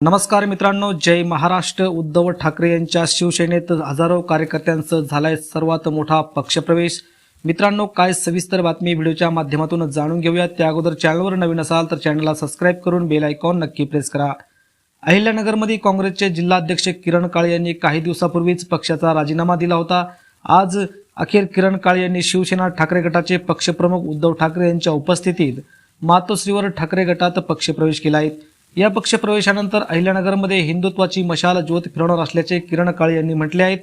नमस्कार मित्रांनो जय महाराष्ट्र. उद्धव ठाकरे यांच्या शिवसेनेत हजारो कार्यकर्त्यांचं झालाय सर्वात मोठा पक्षप्रवेश. मित्रांनो काय सविस्तर बातमी व्हिडिओच्या माध्यमातून जाणून घेऊया त्या अगोदर चॅनलवर नवीन असाल तर चॅनलला सबस्क्राईब करून बेल आयकॉन नक्की प्रेस करा. अहिल्यानगरमध्ये काँग्रेसचे जिल्हाध्यक्ष किरण काळे यांनी काही दिवसापूर्वीच पक्षाचा राजीनामा दिला होता. आज अखेर किरण काळे यांनी शिवसेना ठाकरे गटाचे पक्षप्रमुख उद्धव ठाकरे यांच्या उपस्थितीत मातोश्रीवर ठाकरे गटात पक्षप्रवेश केला आहे या पक्षप्रवेशानंतर अहिल्यानगरमध्ये हिंदुत्वाची मशाल ज्योत फिरवणार असल्याचे किरण काळे यांनी म्हटले आहेत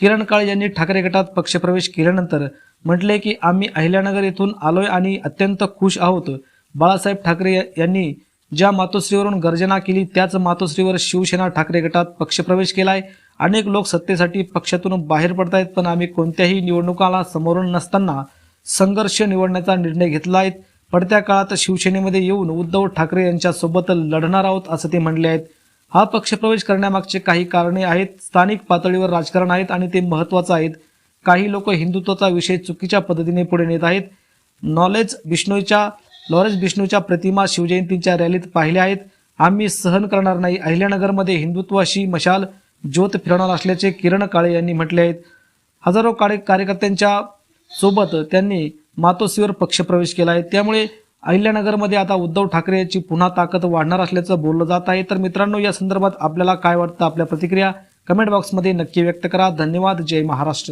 किरण काळे यांनी ठाकरे गटात पक्षप्रवेश केल्यानंतर म्हटले की आम्ही अहिल्यानगर येथून आलोय आणि अत्यंत खुश आहोत. बाळासाहेब ठाकरे यांनी ज्या मातोश्रीवरून गर्जना केली त्याच मातोश्रीवर शिवसेना ठाकरे गटात पक्षप्रवेश केलाय. अनेक लोक सत्तेसाठी पक्षातून बाहेर पडतायत पण आम्ही कोणत्याही निवडणुकाला समोरून नसताना संघर्ष निवडण्याचा निर्णय घेतला आहे पडत्या काळात शिवसेनेमध्ये येऊन उद्धव ठाकरे यांच्यासोबत लढणार आहोत असं ते म्हणले आहेत. हा पक्षप्रवेश करण्यामागचे काही कारणे आहेत स्थानिक पातळीवर राजकारण आहेत आणि ते महत्वाचं आहेत. काही लोक हिंदुत्वाचा विषय चुकीच्या पद्धतीने पुढे नेत आहेत. नॉलेज विष्णूच्या लॉरेज बिष्णूच्या प्रतिमा शिवजयंतीच्या रॅलीत पाहिल्या आहेत. आम्ही सहन करणार नाही. अहिल्यानगरमध्ये हिंदुत्वाशी मशाल ज्योत फिरवणार असल्याचे किरण काळे यांनी म्हटले आहेत. हजारो काळे कार्यकर्त्यांच्या सोबत त्यांनी मातोश्रीवर पक्षप्रवेश केला आहे त्यामुळे अहिल्यानगरमध्ये आता उद्धव ठाकरे यांची पुन्हा ताकद वाढणार असल्याचं बोललं जात आहे. तर मित्रांनो या संदर्भात आपल्याला काय वाटतं? आपल्या प्रतिक्रिया कमेंट बॉक्समध्ये नक्की व्यक्त करा. धन्यवाद. जय महाराष्ट्र.